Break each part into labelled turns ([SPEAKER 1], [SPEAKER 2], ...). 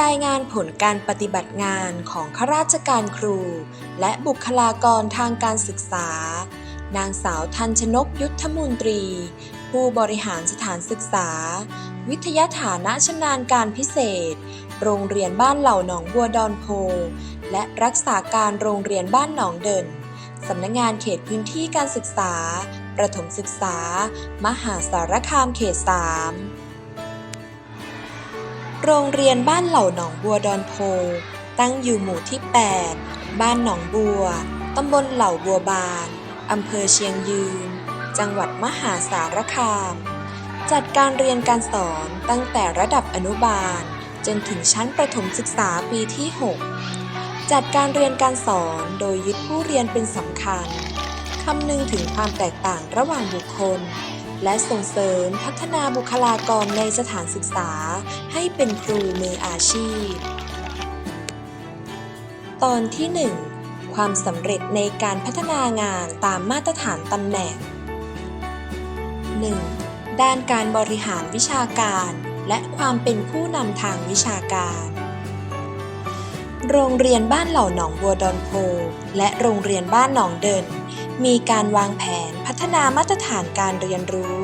[SPEAKER 1] รายงานผลการปฏิบัติงานของข้าราชการครู และบุคลากรทางการศึกษา นางสาวทันชนกยุทธมุนตรี ผู้บริหารสถานศึกษา วิทยาฐานะชำนาญการพิเศษ โรงเรียนบ้านเหล่าหนองบัวดอนโพ และรักษาการโรงเรียนบ้านหนองเดินสำนักงานเขตพื้นที่การศึกษา ประถมศึกษา มหาสารคามเขต 3 โรงเรียนบ้านเหล่าหนองบัวดอนโพ ตั้งอยู่หมู่ที่ 8 บ้านหนองบัว ตำบลเหล่าบัวบาน อำเภอเชียงยืน จังหวัดมหาสารคาม จัดการเรียนการสอนตั้งแต่ระดับอนุบาล จนถึงชั้นประถมศึกษาปีที่ 6 จัดการเรียนการสอนโดยยึดผู้เรียนเป็นสำคัญ คำนึงถึงความแตกต่างระหว่างบุคคล และส่งเสริมพัฒนาบุคลากรในสถานศึกษา ให้เป็นครูมืออาชีพ ตอนที่ 1 ความสำเร็จในการพัฒนางานตามมาตรฐานตำแหน่ง 1. ด้านการบริหารวิชาการ และความเป็นผู้นำทางวิชาการ โรงเรียนบ้านเหล่าหนองบัวดอนโพ และโรงเรียนบ้านหนองเดิน มีการวางแผนพัฒนามาตรฐานการเรียนรู้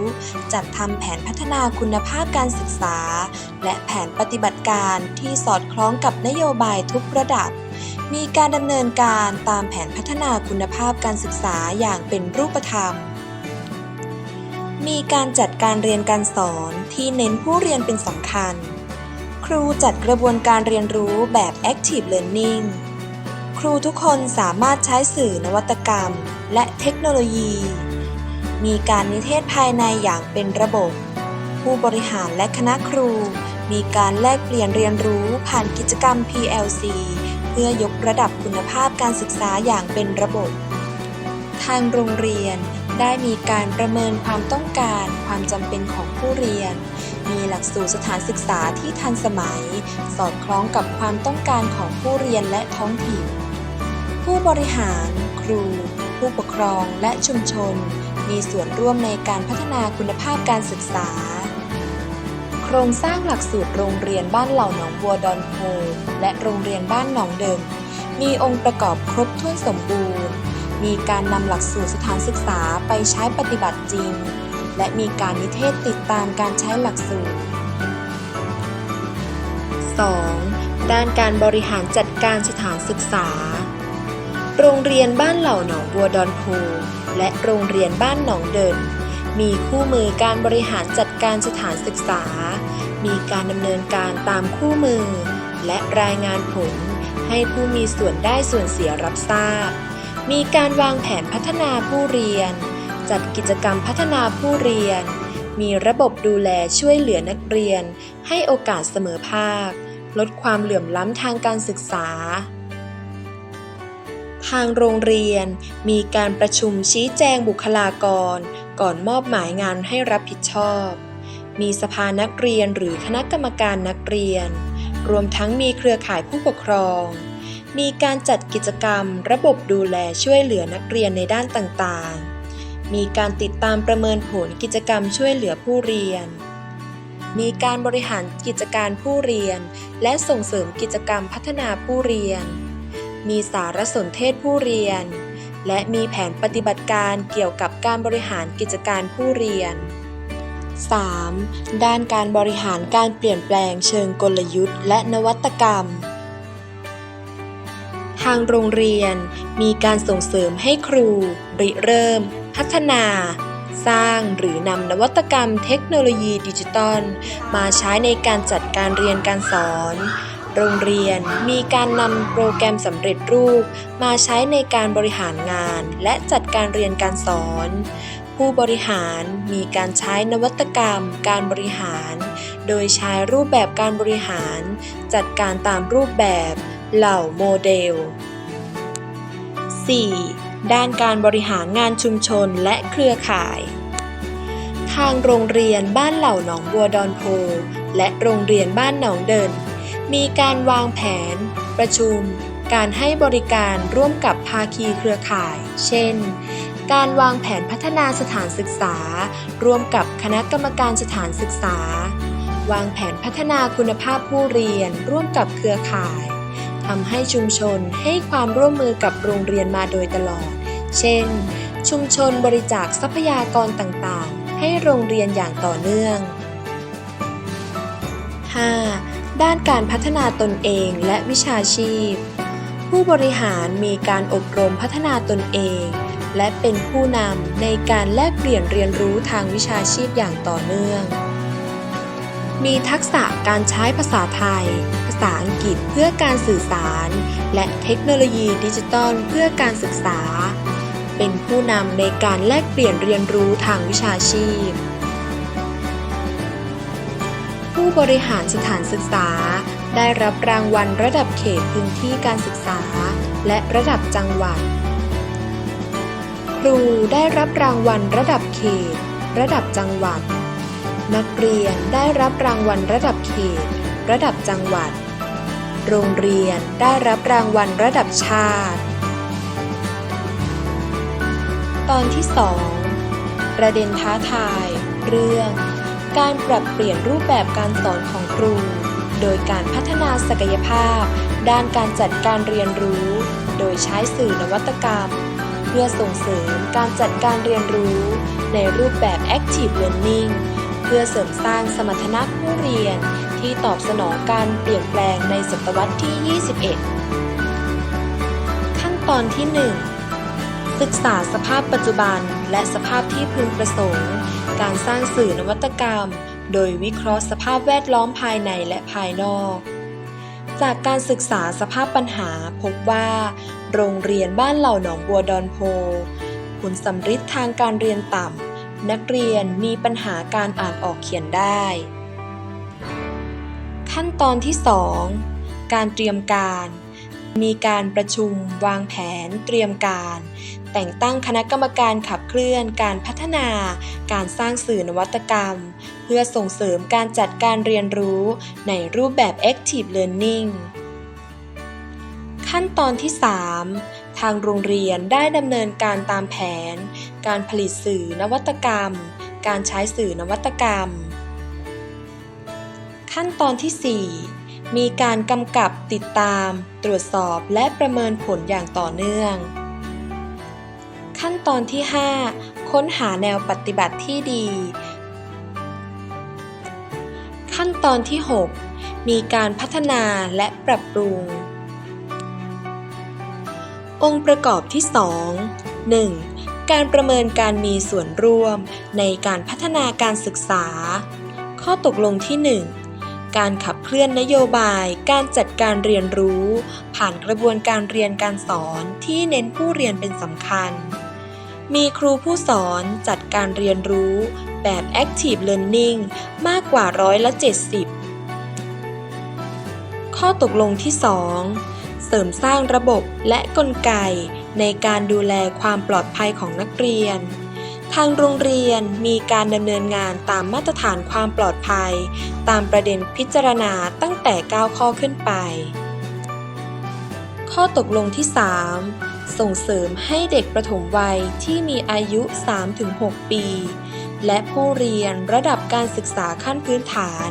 [SPEAKER 1] จัดทำแผนพัฒนาคุณภาพการศึกษา และแผนปฏิบัติการที่สอดคล้องกับนโยบายทุกระดับ มีการดำเนินการตามแผนพัฒนาคุณภาพการศึกษาอย่างเป็นรูปธรรม มีการจัดการเรียนการสอนที่เน้นผู้เรียนเป็นสำคัญ ครูจัดกระบวนการเรียนรู้แบบ Active Learning ครูทุกคนสามารถใช้สื่อนวัตกรรม และเทคโนโลยี มีการนิเทศภายในอย่างเป็นระบบ ผู้บริหารและคณะครู มีการแลกเปลี่ยนเรียนรู้ผ่านกิจกรรม PLC เพื่อยกระดับคุณภาพการศึกษาอย่างเป็นระบบ ทางโรงเรียนได้มีการประเมินความต้องการความจำเป็นของผู้เรียน มีหลักสูตรสถานศึกษาที่ทันสมัย สอดคล้องกับความต้องการของผู้เรียนและท้องถิ่น ผู้บริหาร ครู ผู้ปกครองและชุมชน มีส่วนร่วมในการพัฒนาคุณภาพการศึกษา โครงสร้างหลักสูตรโรงเรียนบ้านเหล่าหนองบัวดอนโพและโรงเรียนบ้านหนองเดิม มีองค์ประกอบครบถ้วนสมบูรณ์ มีการนำหลักสูตรสถานศึกษาไปใช้ปฏิบัติจริง และมีการนิเทศติดตามการใช้หลักสูตร 2. ด้านการบริหารจัดการสถานศึกษา โรงเรียนบ้านเหล่าหนองบัวดอนโพและโรงเรียนบ้านหนองเดิน มีคู่มือการบริหารจัดการสถานศึกษา มีการดำเนินการตามคู่มือ และรายงานผลให้ผู้มีส่วนได้ส่วนเสียรับทราบ มีการวางแผนพัฒนาผู้เรียน จัดกิจกรรมพัฒนาผู้เรียน มีระบบดูแลช่วยเหลือนักเรียน ให้โอกาสเสมอภาค ลดความเหลื่อมล้ำทางการศึกษา ทางโรงเรียนมีการประชุมชี้แจงบุคลากร ก่อนมอบหมายงานให้รับผิดชอบ มีสภานักเรียนหรือคณะกรรมการนักเรียน รวมทั้งมีเครือข่ายผู้ปกครอง มีการจัดกิจกรรม ระบบดูแลช่วยเหลือนักเรียนในด้านต่างๆ มีการติดตามประเมินผลกิจกรรมช่วยเหลือผู้เรียน มีการบริหารกิจการผู้เรียน และส่งเสริมกิจกรรมพัฒนาผู้เรียน มีสารสนเทศผู้เรียน และมีแผนปฏิบัติการเกี่ยวกับการบริหารกิจการผู้เรียน 3. ด้านการบริหารการเปลี่ยนแปลงเชิงกลยุทธ์และนวัตกรรม ทางโรงเรียนมีการส่งเสริมให้ครู ริเริ่ม พัฒนา สร้างหรือนำนวัตกรรมเทคโนโลยีดิจิตอลมาใช้ในการจัดการเรียนการสอน โรงเรียนมีการนำโปรแกรมสำเร็จรูป มาใช้ในการบริหารงานและจัดการเรียนการสอน ผู้บริหารมีการใช้นวัตกรรม การบริหาร โดยใช้รูปแบบการบริหาร จัดการตามรูปแบบเหล่าโมเดล 4. ด้านการบริหารงานชุมชนและเครือข่าย ทางโรงเรียนบ้านเหล่าหนองบัวดอนโพและโรงเรียนบ้านหนองเดิน มีการวางแผน ประชุม การให้บริการร่วมกับภาคีเครือข่าย เช่น การวางแผนพัฒนาสถานศึกษา ร่วมกับคณะกรรมการสถานศึกษา วางแผนพัฒนาคุณภาพผู้เรียน ร่วมกับเครือข่ายทำให้ชุมชนให้ความร่วมมือกับโรงเรียนมาโดยตลอด เช่น ชุมชนบริจาคทรัพยากรต่างๆ ให้โรงเรียนอย่างต่อเนื่อง 5. ด้านการพัฒนาตนเองและวิชาชีพ ผู้บริหารมีการอบรมพัฒนาตนเอง และเป็นผู้นำในการแลกเปลี่ยนเรียนรู้ทางวิชาชีพอย่างต่อเนื่อง มีทักษะการใช้ภาษาไทย ภาษาอังกฤษเพื่อการสื่อสาร และเทคโนโลยีดิจิทัลเพื่อการศึกษา เป็นผู้นำในการแลกเปลี่ยนเรียนรู้ทางวิชาชีพ ผู้บริหารสถานศึกษา ได้รับรางวัลระดับเขตพื้นที่การศึกษา และระดับจังหวัด ครูได้รับรางวัลระดับเขต ระดับจังหวัด นักเรียนได้รับรางวัลระดับเขต ระดับจังหวัด โรงเรียนได้รับรางวัลระดับชาติ ตอนที่ 2 ประเด็นท้าทาย เรื่อง การปรับเปลี่ยนรูปแบบการสอนของครู โดยการพัฒนาศักยภาพ ด้านการจัดการเรียนรู้ โดยใช้สื่อนวัตกรรม เพื่อส่งเสริมการจัดการเรียนรู้ ในรูปแบบ Active Learning เพื่อเสริมสร้างสมรรถนะผู้เรียน ที่ตอบสนองการเปลี่ยนแปลงในศตวรรษที่ 21 ขั้นตอนที่ 1 ศึกษาสภาพปัจจุบัน และสภาพที่พึงประสงค์ การสร้างสื่อนวัตกรรม โดยวิเคราะห์สภาพแวดล้อมภายในและภายนอก จากการศึกษาสภาพปัญหาพบว่า โรงเรียนบ้านเหล่าหนองบัวดอนโพผลสำฤทธิ์ทางการเรียนต่ำ นักเรียนมีปัญหาการอ่านออกเขียนได้ ขั้นตอนที่ 2 การเตรียมการ มีการประชุม วางแผน เตรียมการ แต่งตั้งคณะกรรมการขับเคลื่อน การพัฒนา การสร้างสื่อนวัตกรรม เพื่อส่งเสริมการจัดการเรียนรู้ในรูปแบบ Active Learning ขั้นตอนที่ 3 ทางโรงเรียนได้ดำเนินการตามแผน การผลิตสื่อนวัตกรรม การใช้สื่อนวัตกรรม ขั้นตอนที่ 4 มีการกำกับติดตาม ตรวจสอบและประเมินผลอย่างต่อเนื่อง ขั้นตอนที่ 5 ค้นหาแนวปฏิบัติที่ดี ขั้นตอนที่ 6 มีการพัฒนาและปรับปรุง องค์ประกอบที่ 2 1. การประเมินการมีส่วนร่วมในการพัฒนาการศึกษา ข้อตกลงที่ 1การขับ เคลื่อนนโยบายการจัดการเรียนรู้ ผ่านกระบวนการเรียนการสอนที่เน้นผู้เรียนเป็นสำคัญ มีครูผู้สอนจัดการเรียนรู้แบบ Active Learning มากกว่าร้อยละ 70 ข้อตกลงที่ 2 เสริมสร้างระบบและกลไกในการดูแลความปลอดภัยของนักเรียน ทางโรงเรียนมีการดำเนินงานตามมาตรฐานความปลอดภัย ตามประเด็นพิจารณาตั้งแต่ 9 ข้อขึ้นไป ข้อตกลงที่ 3 ส่งเสริมให้เด็กประถมวัยที่มีอายุ 3-6 ปี และผู้เรียนระดับการศึกษาขั้นพื้นฐาน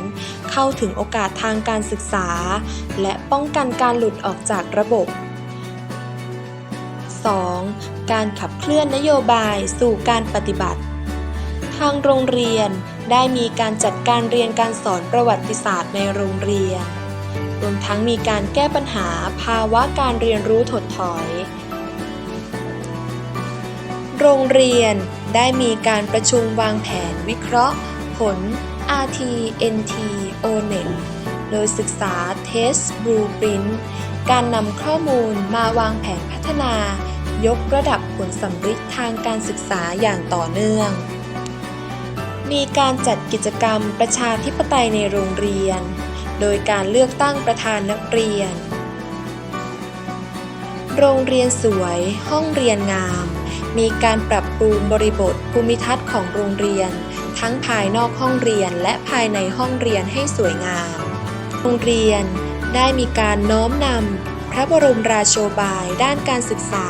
[SPEAKER 1] เข้าถึงโอกาสทางการศึกษา และป้องกันการหลุดออกจากระบบ 2. การขับเคลื่อนนโยบายสู่การปฏิบัติ ทางโรงเรียนได้มีการจัดการเรียนการสอนประวัติศาสตร์ในโรงเรียน รวมทั้งมีการแก้ปัญหาภาวะการเรียนรู้ถดถอย โรงเรียนได้มีการประชุมวางแผนวิเคราะห์ ผล RT NT ONET โดยศึกษา Test Blueprint การนำข้อมูลมาวางแผนพัฒนา ยกระดับผลสำฤทธิ์ทางการศึกษาอย่างต่อเนื่อง มีการจัดกิจกรรมประชาธิปไตยในโรงเรียน โดยการเลือกตั้งประธานนักเรียน โรงเรียนสวย ห้องเรียนงาม มีการปรับปรุงบริบทภูมิทัศน์ของโรงเรียน ทั้งภายนอกห้องเรียนและภายในห้องเรียนให้สวยงาม โรงเรียนได้มีการน้อมนำพระบรมราโชบายด้านการศึกษา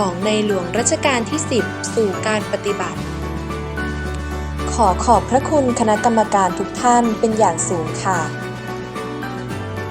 [SPEAKER 1] ของในหลวงรัชกาลที่ 10 สู่การปฏิบัติ ขอขอบพระคุณคณะกรรมการทุกท่านเป็นอย่างสูงค่ะ